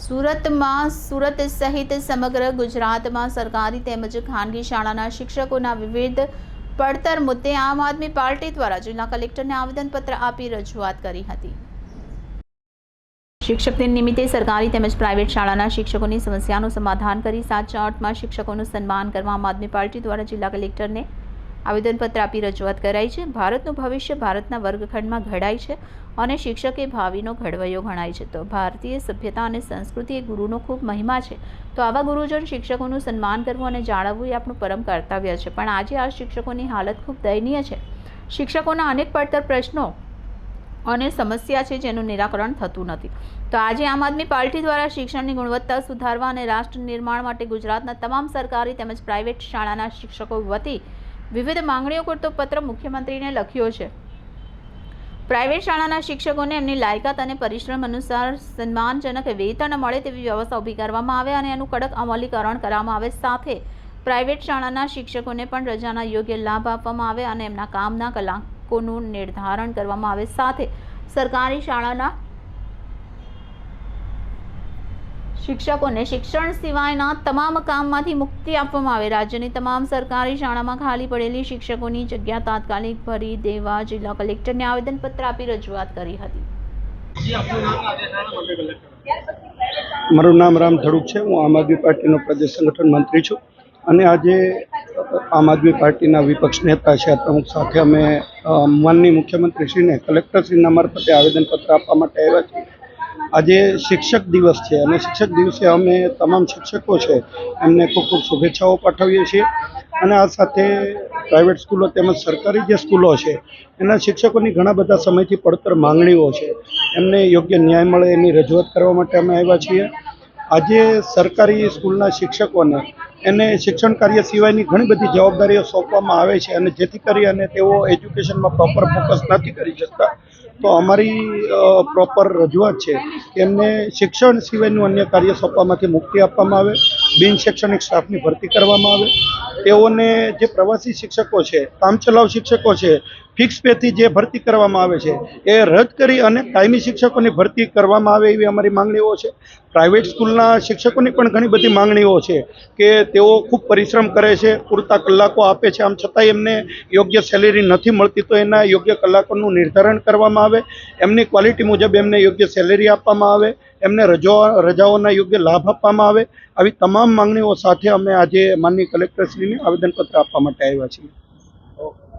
સુરતમાં સુરત સહિત સમગ્ર ગુજરાતમાં સરકારી તેમજ ખાનગી શાળાના શિક્ષકોના વિવિધ પડતર મુદ્દે આમ આદમી પાર્ટી દ્વારા જિલ્લા કલેક્ટરને આવેદનપત્ર આપી રજૂઆત કરી હતી. શિક્ષક દિન નિમિત્તે સરકારી તેમજ પ્રાઇવેટ શાળાના શિક્ષકોની સમસ્યાનું સમાધાન કરી સાચા અર્થમાં શિક્ષકોનું સન્માન કરવા આમ આદમી પાર્ટી દ્વારા જિલ્લા કલેક્ટરને આવેદનપત્ર આપી રજૂઆત કરાઈ છે. ભારતનું ભવિષ્ય ભારતના વર્ગખંડમાં ઘડાય છે અને શિક્ષક ભાવિનો ઘડવૈયો ગણાય છે. તો ભારતીય સભ્યતા અને સંસ્કૃતિ એ ગુરુનો ખૂબ મહિમા છે. તો આવા ગુરુજન શિક્ષકોનું સન્માન કરવું અને જાળવવું એ આપણું પરમ કર્તવ્ય છે. પણ આજે આ શિક્ષકોની હાલત ખૂબ દયનીય છે. શિક્ષકોના અનેક પડતર પ્રશ્નો અને સમસ્યા છે જેનું નિરાકરણ થતું નથી. તો આજે આમ આદમી પાર્ટી દ્વારા શિક્ષણની ગુણવત્તા સુધારવા અને રાષ્ટ્ર નિર્માણ માટે ગુજરાતના તમામ સરકારી તેમજ પ્રાઇવેટ શાળાના શિક્ષકો વતી વિવિધ માંગણીઓ કરતો પત્ર મુખ્યમંત્રીને લખ્યો છે. પ્રાઇવેટ શાળાના શિક્ષકોને એમની લાયકાત અને પરિશ્રમ અનુસાર સન્માનજનક વેતન મળે તેવી વ્યવસ્થા ઊભી કરવામાં આવે અને એનું કડક અમલીકરણ કરવામાં આવે સાથે પ્રાઇવેટ શાળાના શિક્ષકોને પણ રજાના યોગ્ય લાભ આપવામાં આવે અને એમના કામના કલાકોનું નિર્ધારણ કરવામાં આવે સાથે સરકારી શાળાના શિક્ષકોને શિક્ષણ સિવાયના તમામ કામમાંથી મુક્તિ આપવામાં આવે. રાજ્યની તમામ સરકારી શાળામાં ખાલી પડેલી શિક્ષકોની જગ્યા તાત્કાલિક ભરી દેવા જિલ્લા કલેક્ટરને આવેદનપત્ર આપી રજૂઆત કરી હતી. મારું નામ રામ ધડુક છે. હું આમ આદમી પાર્ટીનો પ્રદેશ સંગઠન મંત્રી છું અને આજે આમ આદમી પાર્ટીના વિપક્ષ નેતા છે. પ્રમુખ સાથે અમે માનનીય મુખ્યમંત્રીશ્રીને કલેક્ટરશ્રીના મારફતે આવેદનપત્ર આપવા માટે આવ્યા છીએ. આજે શિક્ષક દિવસ છે અને શિક્ષક દિવસે અમે તમામ શિક્ષકો છે એમને ખૂબ ખૂબ શુભેચ્છાઓ પાઠવીએ છીએ. અને આ સાથે પ્રાઇવેટ સ્કૂલો તેમજ સરકારી જે સ્કૂલો છે, એના શિક્ષકોની ઘણા બધા સમયથી પડતર માંગણીઓ છે. એમને યોગ્ય ન્યાય મળે એની રજૂઆત કરવા માટે અમે આવ્યા છીએ. આજે સરકારી સ્કૂલના શિક્ષકોને એને શિક્ષણ કાર્ય સિવાયની ઘણી બધી જવાબદારીઓ સોંપવામાં આવે છે અને જેથી કરી અને તેઓ એજ્યુકેશનમાં પ્રોપર ફોકસ નથી કરી શકતા, તો અમારી પ્રોપર રજૂઆત છે એમને શિક્ષણ સિવાયનું અન્ય કાર્ય સોંપવામાંથી મુક્તિ આપવામાં આવે, બિન શૈક્ષણિક સ્ટાફની ભરતી કરવામાં આવે. તેઓને જે પ્રવાસી શિક્ષકો છે, કામચલાઉ શિક્ષકો છે ફિક્સ પેથી જે ભરતી કરવામાં આવે છે, એ રદ કરી અને કાયમી શિક્ષકોની ભરતી કરવામાં આવે એવી અમારી માંગણીઓ છે. પ્રાઇવેટ સ્કૂલના શિક્ષકોની પણ ઘણી બધી માંગણીઓ છે કે તેઓ ખૂબ પરિશ્રમ કરે છે, પૂરતા કલાકો આપે છે. આમ છતાંય એમને યોગ્ય સેલેરી નથી મળતી તો એના યોગ્ય કલાકોનું નિર્ધારણ કરવામાં આવે. એમની ક્વોલિટી મુજબ એમને યોગ્ય સેલેરી આપવામાં આવે. એમને રજાઓ રજાઓના યોગ્ય લાભ આપવામાં આવે. આવી તમામ માંગણીઓ સાથે અમે આજે માનનીય કલેક્ટરશ્રીને આવેદનપત્ર આપવા માટે આવ્યા છીએ.